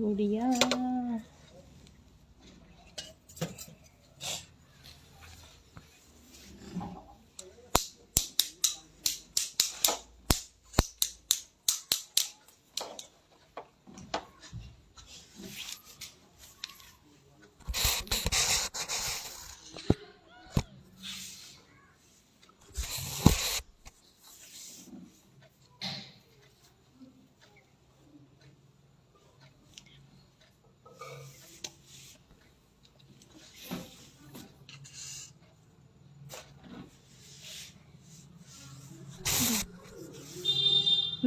Hallelujah.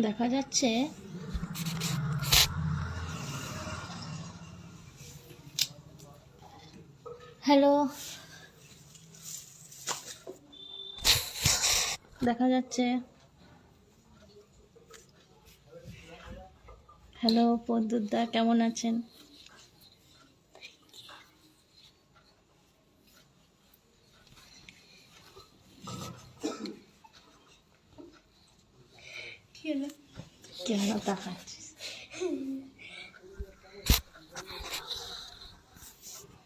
দেখা যাচ্ছে। Hello দেখা যাচ্ছে। হ্যালো পদ্মুদা কেমন আছেন? কেন তাকাচ্ছিস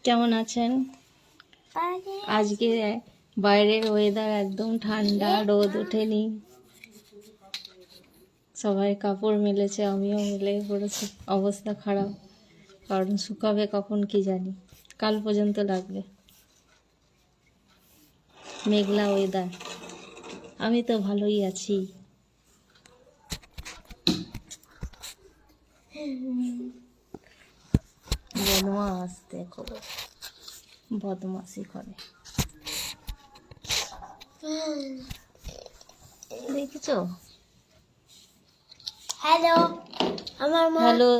কেমন আছেন? আজকে বাইরের ওয়েদার একদম ঠান্ডা, রোদ ওঠেনি। সবাই কাপড় মেলেছে, আমিও মেলে পড়েছি। অবস্থা খারাপ, কারণ শুকাবে কখন কি জানি। কাল পর্যন্ত লাগবে। মেঘলা ওয়েদার আমি তো ভালোই আছি। বদমাস দেখো। বদমাসি করে। দেখেছ? হ্যালো আমার মা হ্যালো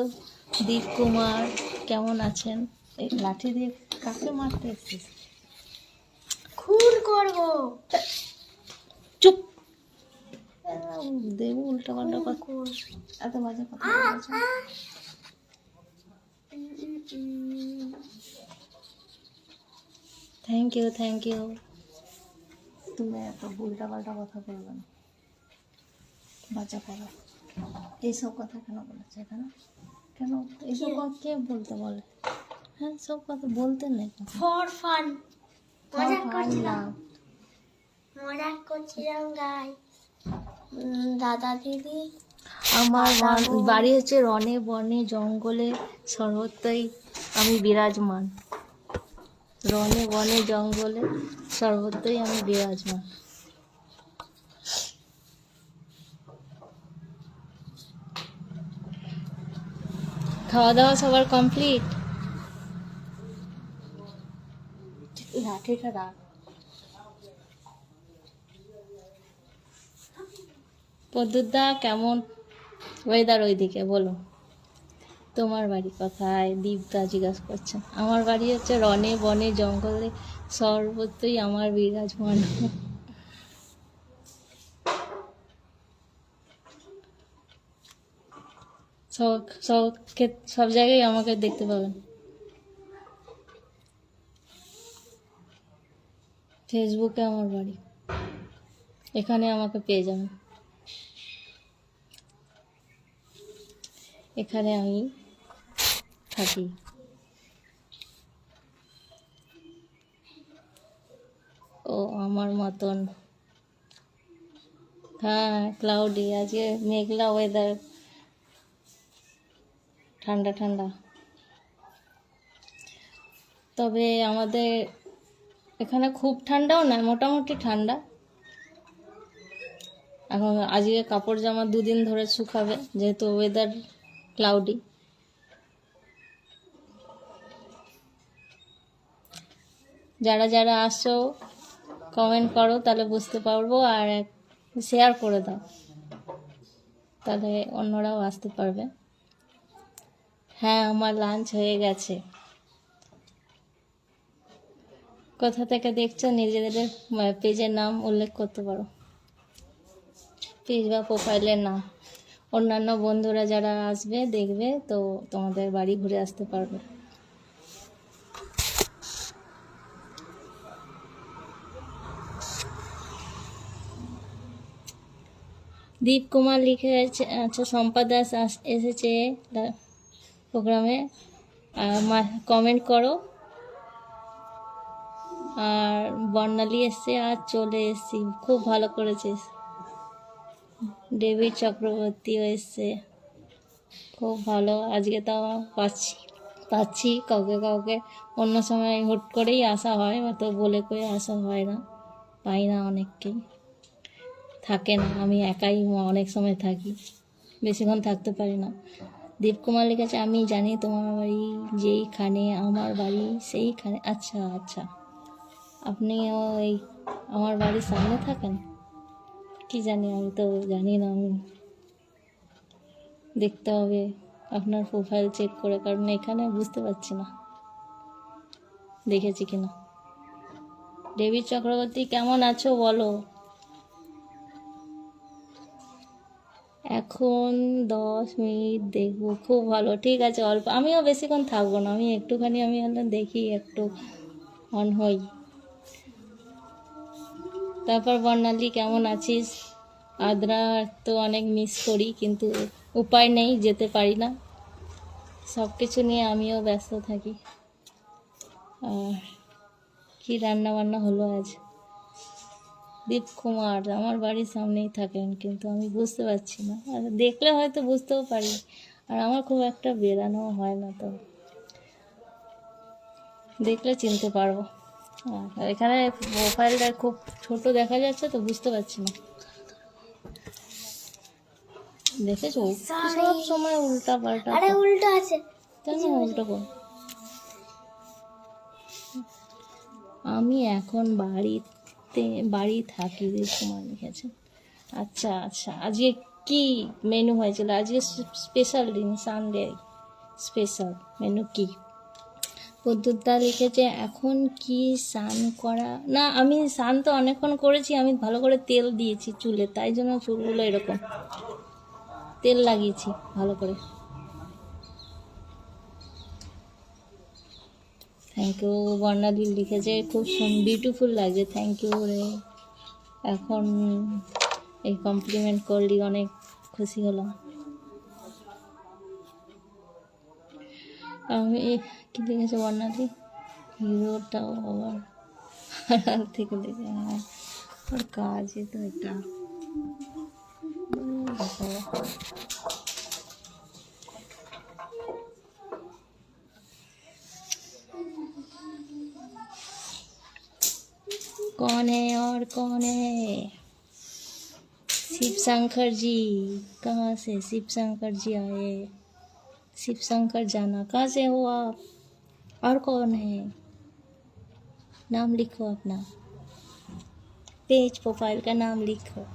দীপ কুমার কেমন আছেন? এই লাঠি দিয়ে কাকে মারতে এসেছিস? খুন করব। চুপ। দেবো উল্টা পাল্টা কথা। এত বাজে কথা বলছো। থ্যাংক ইউ থ্যাংক ইউ তুমি এত উল্টা পাল্টা কথা বলবে না। বাচ্চা করো। এইসব কথা কেন বলেছে এখানে? কেন এইসব কথা কে বলতে বলে? হ্যাঁ সব কথা বলতে নেই ফর ফান মজা করছিলাম। মজা করছিলাম গাই দাদা দিদি আমার বাড়ি হচ্ছে রনে বনে জঙ্গলে সর্বত্রই আমি বিরাজমান। রনে বনে জঙ্গলে সর্বত্রই আমি বিরাজমান। খাওয়া দাওয়া সবার কমপ্লিট? লাঠিটা রাখ পদ্মুদা কেমন ওয়েদার ওইদিকে বলো। তোমার বাড়ি কোথায়? দীপদা জিজ্ঞাসা করছেন। আমার বাড়ি হচ্ছে রনে বনে জঙ্গলে, সর্বত্রই আমার বিরাজমান। সব সব সব জায়গায় আমাকে দেখতে পাবেন। ফেসবুকে আমার বাড়ি। এখানে আমাকে পেয়ে যাবেন। এখানে আমি থাকি। ও, আমার মতন। হ্যাঁ ক্লাউডি আজকে মেঘলা ওয়েদার ঠান্ডা ঠান্ডা। তবে আমাদের এখানে খুব ঠান্ডাও নয় মোটামুটি ঠান্ডা। এখন আজকে কাপড় জামা দুদিন ধরে শুকাবে, যেহেতু ওয়েদার ক্লাউডি যারা যারা আসছো কমেন্ট করো, তাহলে বুঝতে পারব আর শেয়ার করে দাও। তাহলে অন্যরাও আসতে পারবে। হ্যাঁ আমার লাঞ্চ হয়ে গেছে। কোথা থেকে দেখছ? নিজেদের পেজের নাম উল্লেখ করতে পারো। পেজ বা প্রোফাইলের নাম। অন্যান্য বন্ধুরা যারা আসবে, দেখবে, তো তোমাদের বাড়ি ঘুরে আসতে পারবে। দীপ কুমার লিখেছে আচ্ছা সম্পা দাস এসেছে প্রোগ্রামে। কমেন্ট করো। আর বর্ণালী এসছে, আর চলে এসছি। খুব ভালো করেছিস। ডেভিড চক্রবর্তীও এসছে খুব ভালো। আজকে তো আমার পাচ্ছি পাচ্ছি। কাউকে কাউকে অন্য সময় হুট করেই আসা হয়, অত বলে করে আসা হয় না। পাই না অনেককেই। থাকে না। আমি একাই অনেক সময় থাকি। বেশিক্ষণ থাকতে পারি না। দীপকুমার লিখেছে আমি জানি তোমার বাড়ি যেইখানে, আমার বাড়ি সেইখানে। আচ্ছা আচ্ছা। আপনি ওই আমার বাড়ির সামনে থাকেন? কি জানি, আমি তো জানি না, আমি দেখতে হবে, আপনার প্রোফাইল চেক করে, কারণ এখানে বুঝতে পারছি না, দেখেছি কিনা। দেবী চক্রবর্তী, কেমন আছো বলো? এখন দশ মিনিট দেখব, খুব ভালো, ঠিক আছে, অল্প, আমিও বেশিক্ষণ থাকব না, আমি একটুখানি, আমি দেখি, একটু অন হই। তারপর বর্ণালী, কেমন আছিস? আদ্রা তো অনেক মিস করি, কিন্তু উপায় নেই, যেতে পারি না। সব কিছু নিয়ে আমিও ব্যস্ত থাকি। আর কি রান্না বান্না হলো আজ? দীপ কুমার আমার বাড়ির সামনেই থাকেন, কিন্তু আমি বুঝতে পারছি না। আর দেখলে হয়তো বুঝতেও পারি, আর আমার খুব একটা বেরানো হয় না তো। দেখলে চিনতে পারব। এখানে প্রোফাইলটা খুব ছোট দেখা যাচ্ছে তো বুঝতে পারছি না। দেখেছ? সব সময় উল্টা পাল্টা আরে উল্টো আছে। কেন উল্টো কর? আমি এখন বাড়িতে বাড়ি থাকি তোমার লিখেছে। আচ্ছা আচ্ছা। আজকে কি মেনু হয়েছিল? আজকে স্পেশাল দিন সানডে স্পেশাল মেনু কি? পদ্মুতদা লিখেছে, এখন কি স্নান করা না, আমি স্নান তো অনেকক্ষণ করেছি, আমি ভালো করে তেল দিয়েছি চুলে, তাই জন্য চুলগুলো এরকম। তেল লাগিয়েছি ভালো করে। থ্যাংক ইউ বর্ণালী লিখেছে, খুব বিউটিফুল লাগছে থ্যাংক ইউ রে। এখন এই কমপ্লিমেন্ট করলি, অনেক খুশি হলাম। আমি কি লিখেছে বর্ণালী হিরোটাও আবার আড়াল থেকে দেখে হ্যাঁ ওর কাজই তো এটা উম, বাবা। कौन है और कौन है शिव शंकर जी कहाँ से शिव शंकर जी आए शिव शंकर जाना कहाँ से हो आप और कौन है नाम लिखो अपना पेज प्रोफाइल का नाम लिखो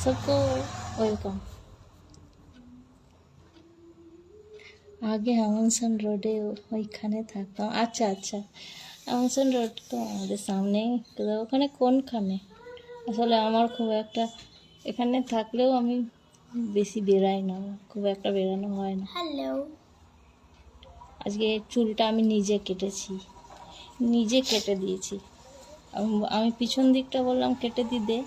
सबको वेलकम আগে আমনসন রোডে ওইখানে থাকতাম আচ্ছা আচ্ছা আমনসন রোড তো আমাদের সামনেই তো ওখানে কোনখানে আসলে আমার খুব একটা এখানে থাকলেও আমি বেশি বেরাই না খুব একটা বেরানো হয় না হ্যালো আজকে চুলটা আমি নিজে কেটেছি। নিজে কেটে দিয়েছি। আমি পিছন দিকটা বললাম কেটে দিতে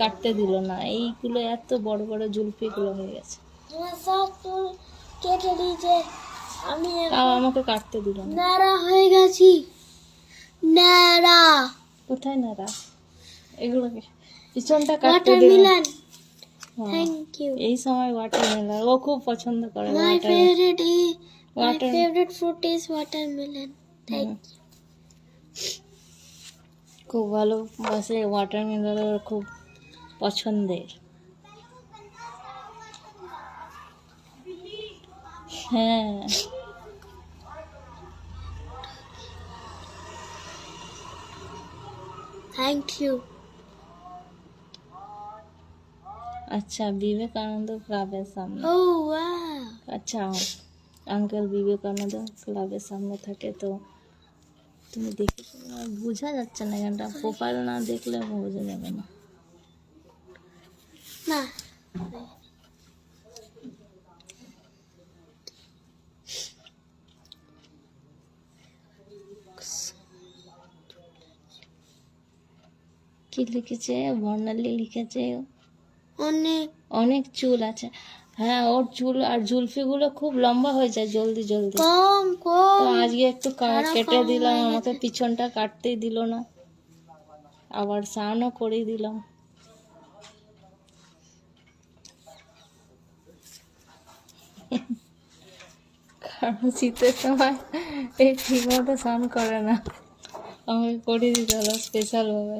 কাটতে দিল না। এইগুলো এত বড় বড় জুলপিগুলো হয়ে গেছে। তোমার সব চুল কেটে দিয়েছে আমি তাও আমাকে কাটতে দিল না। নাড়া হয়ে গেছি। নাড়া কোথায় না রা এগুলোকে পিছনটা কাটতে দিল। থ্যাংক ইউ এই সময় ওয়াটারমেলন ও খুব পছন্দ করে watermelon favourite is my Water- favourite fruit is watermelon thank খুব ভালো বাসে ওয়াটারমেলন ওর খুব পছন্দের হ্যাঁ থ্যাংক ইউ আচ্ছা বিবেকানন্দ ক্লাবের সামনে ও ওয়াও আচ্ছা আঙ্কেল বিবেকানন্দ ক্লাবের সামনে থাকে তো তুমি দেখে বোঝা যাচ্ছে না এখানটা প্রোফাইল না দেখলে বোঝা যাবে না। না। কি লিখেছে? বর্ণালী লিখেছে। অনেক। অনেক চুল আছে। হ্যাঁ ওর চুল আর জুলফিগুলো খুব লম্বা হয়ে যায় জলদি জলদি। কম তো কম আজকে একটু কেটে দিলাম আমাকে পিছনটা কাটতেই দিল না। আবার স্নানও করে দিলাম। কারণ শীতের সময় এই ঠিক মতো স্নান করে না। আমাকে করে দিতে হলো স্পেশালভাবে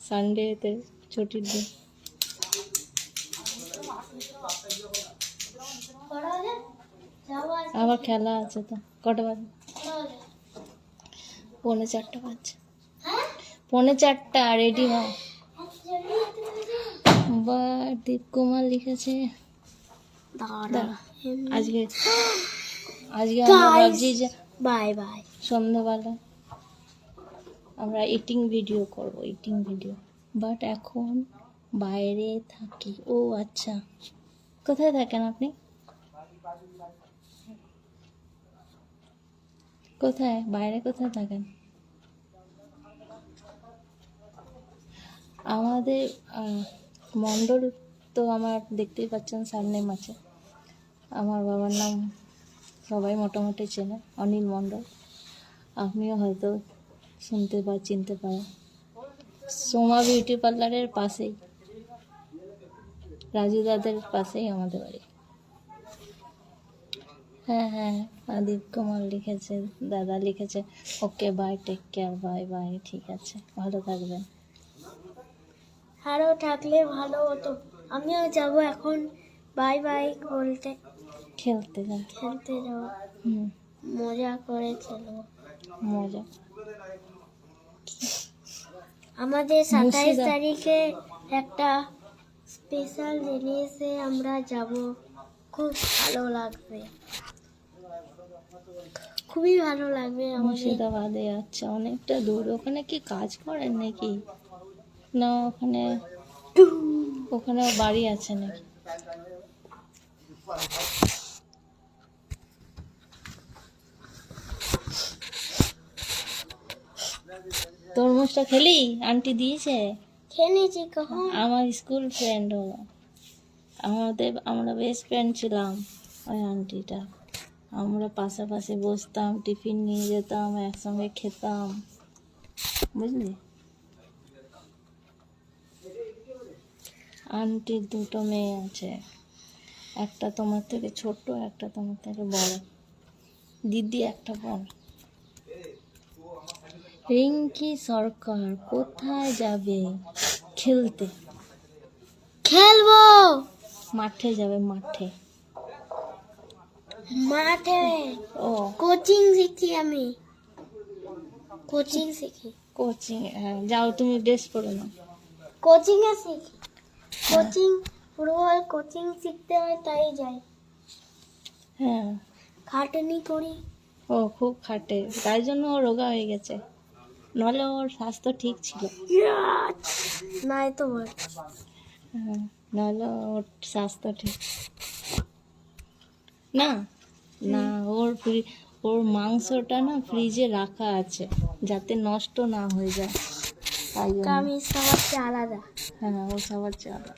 সানডেতে ছুটির দিন করা হলে যাব আজ আবার খেলা আছে তো কটা বাজে? পৌনে চারটা বাজছে। পৌনে চারটা রেডি হয় বা দীপ কুমার লিখেছে। আজকে আজকে আমরা. ভাবছি যে বাই বাই সন্ধ্যাবেলা আমরা ইটিং ভিডিও করব ইটিং ভিডিও বাট এখন বাইরে থাকি। ও আচ্ছা কোথায় থাকেন আপনি? কোথায়? বাইরে কোথায় থাকেন? আমাদের মণ্ডল তো আমার দেখতেই পাচ্ছেন সামনে মাছে আমার বাবার নাম সবাই মোটামুটি চেনে, অনিল মণ্ডল। আপনিও হয়তো শুনতে বা চিনতে পারেন সোমা বিউটি পার্লারের পাশেই, রাজু দাদের পাশেই আমাদের বাড়ি। হ্যাঁ হ্যাঁ। আদিপ কুমার লিখেছে দাদা লিখেছে okay bye take care bye bye ঠিক আছে ভালো থাকবেন। আরও থাকলে ভালো হতো। আমিও যাব এখন। বাই বাই বলতে। খেলতে যা খেলতে যাব। হুম। মজা করে খেলব। মজা। আমাদের সাতাইশ তারিখে একটা স্পেশাল জিনিসে আমরা যাব। খুব ভালো লাগবে। খুবই ভালো লাগবে মুর্শিদাবাদে আচ্ছা অনেকটা দূর। ওখানে কি কাজ করেন নাকি? না ওখানে ওখানে বাড়ি আছে নাকি? তরমুজটা খেলি? আন্টি দিয়েছে? নিয়েছি কখন? আমার স্কুল ফ্রেন্ড হলো আমাদের আমরা বেস্ট ফ্রেন্ড ছিলাম ওই আন্টিটা আমরা পাশাপাশি বসতাম টিফিন নিয়ে যেতাম একসঙ্গে খেতাম। বুঝলি? আন্টির দুটো মেয়ে আছে। একটা তোমার থেকে ছোট একটা তোমার থেকে বড়। দিদি একটা বোন রিঙ্কি সরকার কোথায় যাবে খেলতে? খেলব! মাঠে যাবে মাঠে। মাঠে ও। কোচিং শিখি আমি। কোচিং শিখি। কোচিং হ্যাঁ যাও তুমি ড্রেস পরে নাও। কোচিং এ শিখি। কোচিং ফুটবল কোচিং শিখতে হয় তাই যাই। হ্যাঁ। খাটনি করি। ও খুব খাটে। তাই জন্য ও রোগা হয়ে গেছে। নাহলে ওর স্বাস্থ্য ঠিক ছিল। নাই তো বল হ্যাঁ নাহলে ওর স্বাস্থ্য ঠিক। না না ওর ফ্রি ওর মাংসটা না ফ্রিজে রাখা আছে যাতে নষ্ট না হয়ে যায়। তাই আমি সবার চেয়ে আলাদা। হ্যাঁ ও সবার চেয়ে আলাদা।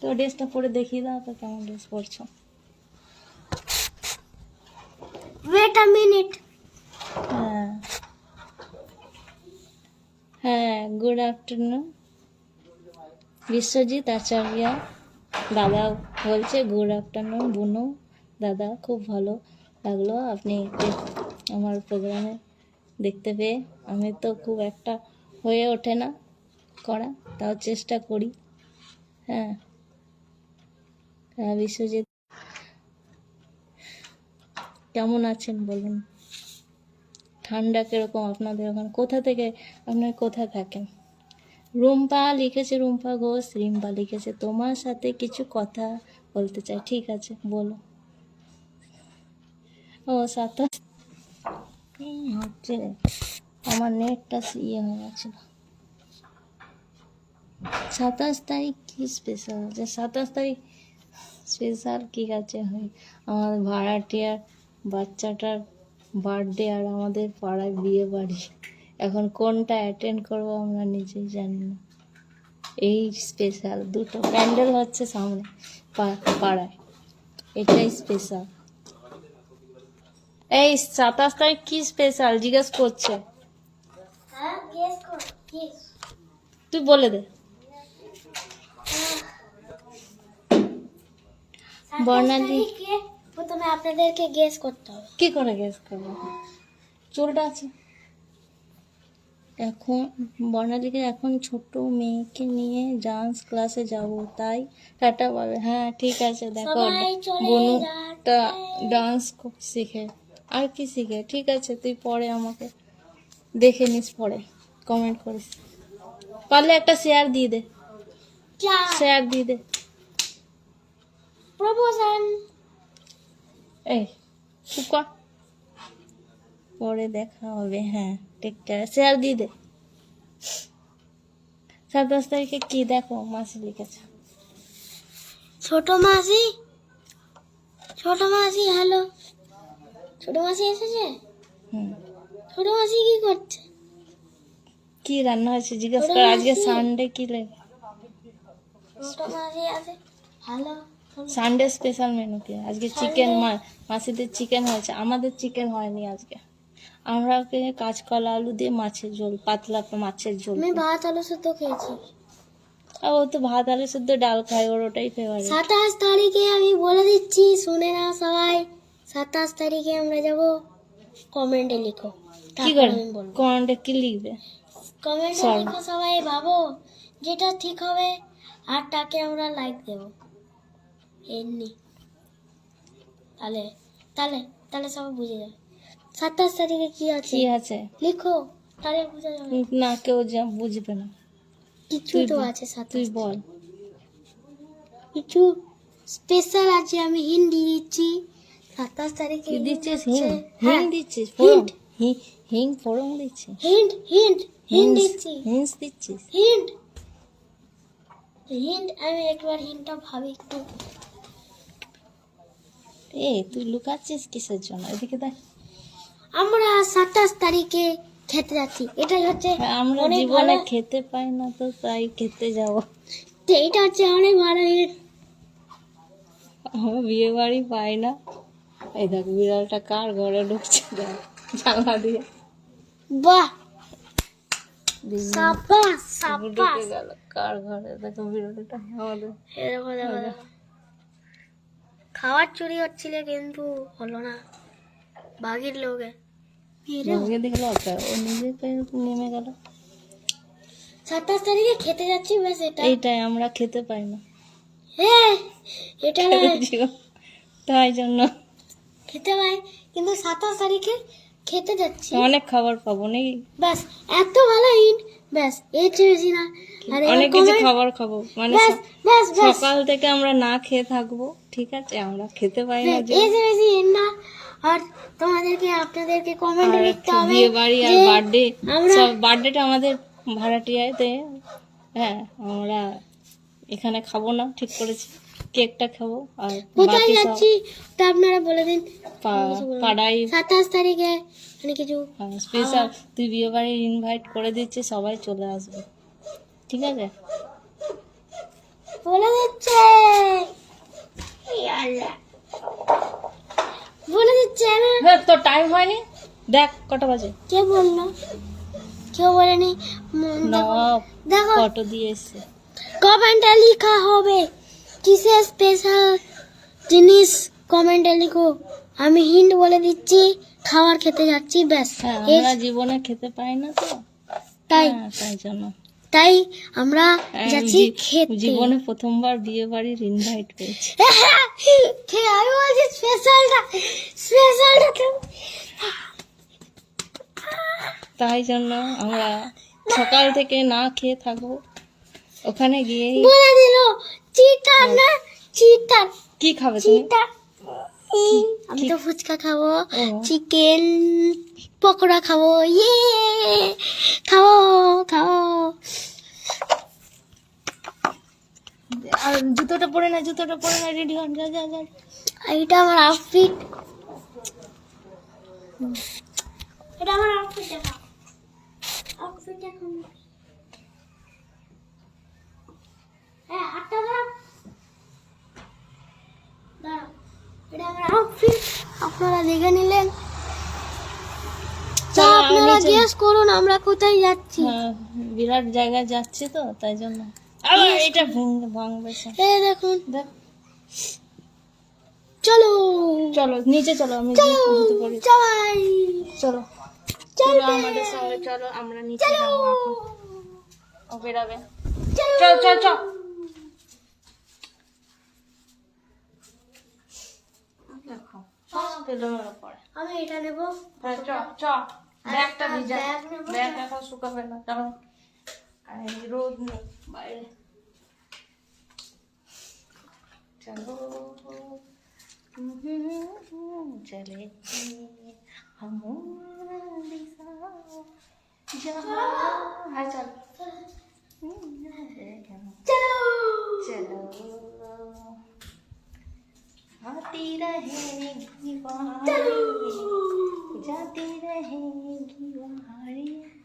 তো ড্রেসটা পরে দেখিয়ে দাও তো কেমন ড্রেস পরছো? ওয়েট আ মিনিট হ্যাঁ। হ্যাঁ গুড আফটারনুন বিশ্বজিৎ আচার্য। দাদা বলছে, গুড আফটারনুন বুনু। দাদা, খুব ভালো লাগল। আপনি আমার প্রোগ্রামে দেখতে পেয়ে। আমি তো খুব একটা হয়ে ওঠে না করা, তাও চেষ্টা করি। হ্যাঁ। হ্যাঁ বিশ্বজিৎ। কেমন আছেন বলুন? ঠান্ডা কীরকম আপনাদের ওখানে? কোথা থেকে আপনার কোথায় থাকেন? রুম্পা লিখেছে, রুম্পা ঘোষ রিম্পা লিখেছে, তোমার সাথে কিছু কথা বলতে চাই। ঠিক আছে, বলো। ও সাতাশ হচ্ছে, আমার নেটটা ইয়ে হয়ে গেছিল সাতাশ তারিখ কি স্পেশাল আছে সাতাশ তারিখ স্পেশাল কি আছে? হয় আমাদের ভাড়াটিয়ার বাচ্চাটার বার্থডে আর আমাদের পাড়ায় বিয়ে বাড়ি এখন কোনটা অ্যাটেন্ড করব আমরা নিজেই জানি না। এই স্পেশাল দুটো প্যান্ডেল হচ্ছে সামনে পাড়ায়। এটাই স্পেশাল এই সাতাশ তারিখ কি স্পেশাল জিজ্ঞেস করছে। হ্যাঁ তুই বলে দে। বর্ণালী। প্রথমে আপনাদেরকে গেস করতে হবে। কি করে গেস করব? চুলটা আছে। এখন বর্ণালীকে এখন ছোট মেয়েকে নিয়ে ডান্স ক্লাসে যাব তাই? টাটা বলে। হ্যাঁ ঠিক আছে দেখো বনুটা ডান্স শিখে। আর কি শিখে? ঠিক আছে তুই পরে আমাকে দেখে নিস পরে কমেন্ট করিস। পারলে একটা শেয়ার দিয়ে দে। শেয়ার দিয়ে দে। প্রপোজাল এই চুপ কর পরে দেখা হবে হ্যাঁ টেক কেয়ার শেয়ার দিয়ে দে। সাতাশ তারিখে কি দেখো? মাসি লিখেছে। ছোট মাসি? ছোট মাসি হ্যালো ছোট মাসি এসেছে? হুম। ছোট মাসি কি করছে? কি রান্না হয়েছে জিজ্ঞেস কর আজকে সানডে কি লেগে ছোট মাসি আছে। হ্যালো সানডে স্পেশাল মেনু কি? আজকে চিকেন মাসিদের চিকেন হয়েছে আমাদের চিকেন হয়নি আজকে। আমরা কাঁচকলা আলু দিয়ে মাছের ঝোল পাতলা মাছের ঝোল আমি ভাত আলু সুদ্ধ খেয়েছি। আর ও তো ভাত আলু শুদ্ধ ডাল খায় ওর ওটাই ফেভারিট সাতাশ তারিখে আমি বলে দিচ্ছি শুনে না সবাই। সাতাশ তারিখে আমরা যাব। কমেন্টে লিখো। কি করে? কোনটা কি লিখবে? কমেন্টে লিখো সবাই ভাবো যেটা ঠিক হবে আর তাকে আমরা লাইক দেব। এমনি। তাহলে তাহলে তাহলে সবাই বুঝে যাবে। সাতাশ তারিখে কি আছে? কি আছে? লিখো তাহলে বুঝে যাবে। না কেউ যা বুঝবে না। কিছু তো আছে সাতাশ তুই বল। কিছু স্পেশাল আছে আমি হিন্দি দিচ্ছি। সাতাশ তারিখে দিচ্ছিস? হচ্ছে- হিং হ্যাঁ, হিং দিচ্ছিস? Hint. হি- হিং ফোড়ন দিচ্ছিস? হিন্ট হিন্ট হিন্ট দিচ্ছি। হিংস দিচ্ছিস? হিন্ট হিন্ট আমি একবার হিন্টটা ভাবি একটু। এ তুই লুকাচ্ছিস কিসের জন্য? এদিকে দেখ। আমরা সাতাশ তারিখে খেতে যাচ্ছি। এটাই হচ্ছে আমরা জীবনে খেতে পাই না তো তাই খেতে যাব। তো এইটা হচ্ছে অনেক ভালো। আমরা বিয়ে বাড়ি পাই না। এই দেখ বিড়ালটা কার ঘরে ঢুকছে জানলা দিয়ে। বাহ! সাবাস সাবাস কার ঘরে? দেখো বিড়ালটা আমাদের। খাবার চুরি হচ্ছিল কিন্তু হলো না। বাঘের লোকে বাঘে দেখল ও নিজে নেমে গেল। সাতাশ তারিখে খেতে যাচ্ছি ব্যাস এটা এইটাই আমরা খেতে পাই না। হ্যাঁ এটা তাই জন্য। খেতে পাই কিন্তু সাতাশ তারিখে খেতে যাচ্ছি। অনেক খাবার পাবো নাকি ব্যাস এত ভালো ব্যাস এর চেয়ে বেশি না অনেক কিছু খাবার খাব। মানে সকাল থেকে আমরা না খেয়ে থাকব। ঠিক আছে আমরা খেতে পাই না ব্যাস, যে। এর হিন্ট না। আর তোমাদেরকে আপনাদেরকে কমেন্টে লিখতে হবে বিয়ে বাড়ি আর বার্থডে সব বার্থডেটা আমাদের ভাড়াটিয়াতে। হ্যাঁ আমরা এখানে খাব না ঠিক করেছি। কেকটা খাব আর কোথায় যাচ্ছি তা আপনারা বলে দিন। পাড়াই সাতাশ তারিখে মানে কিছু স্পেশাল তুই বিয়ে বাড়ির ইনভাইট করে দিচ্ছিস সবাই চলে আসবে। ঠিক আছে? বলে দিচ্ছে। আল্লাহ। বলে দিচ্ছে না। হ্যাঁ তোর টাইম হয়নি। দেখ কটা বাজে। কে বলল? কেউ বলেনি। দেখো- ফটো দিয়ে এসছে কমেন্টে লেখা হবে কিসের স্পেশাল জিনিস কমেন্টে লিখো। আমি হিন্ট বলে দিচ্ছি খাবার খেতে যাচ্ছি ব্যাস। হ্যাঁ আমরা জীবনে খেতে পাই না তো। তাই। হ্যাঁ, তাই জন্য। তাই আমরা হ্যাঁ, যাচ্ছি খেতে। জীবনে প্রথমবার বিয়ে বাড়ির ইনভাইট পেয়েছি আমি বলছি স্পেশালটা স্পেশালটা তাই জন্য আমরা সকাল থেকে না খেয়ে থাকব। ওখানে গিয়ে বলে দিল চিটার না চিটার। কি খাবে তুমি? চিটার। আমি তো ফুচকা খাব চিকেন পকোড়া খাব ইয়ে খাব খাব। আর জুতোটা পরে না জুতোটা পরে না রেডি হন যা যা যা। এইটা আমার আউটফিট এটা আমার আউটফিট দেখা আউটফিট দেখা হ্যাঁ হাতটা দাঁড়া দাঁড়া এটা আমার আউটফিট আপনারা দেখে নিলেন তা চলো, আপনারা নিচে- গেস করুন আমরা কোথায় যাচ্ছি? হ্যাঁ বিরাট জায়গায় যাচ্ছি তো তাই জন্য। আবার এটা ভেঙে ভাঙবে। এই দেখুন। দেখ। চলো। চলো নিচে চলো আমি চলো চলো। চলো আমাদের সঙ্গে চলো আমরা নিচে যাব ও বেরাবে। চল। চল চল দেখো আমি এটা নেব। হ্যাঁ চ চ। ব্যাগটা ভিজা ব্যাগ এখন শুকাবে না কারণ রোদ নেই বাইরে চলো চলে হ্যাঁ চল চলো চলো आती रहेगी बाहर जाती रहेगी बाहर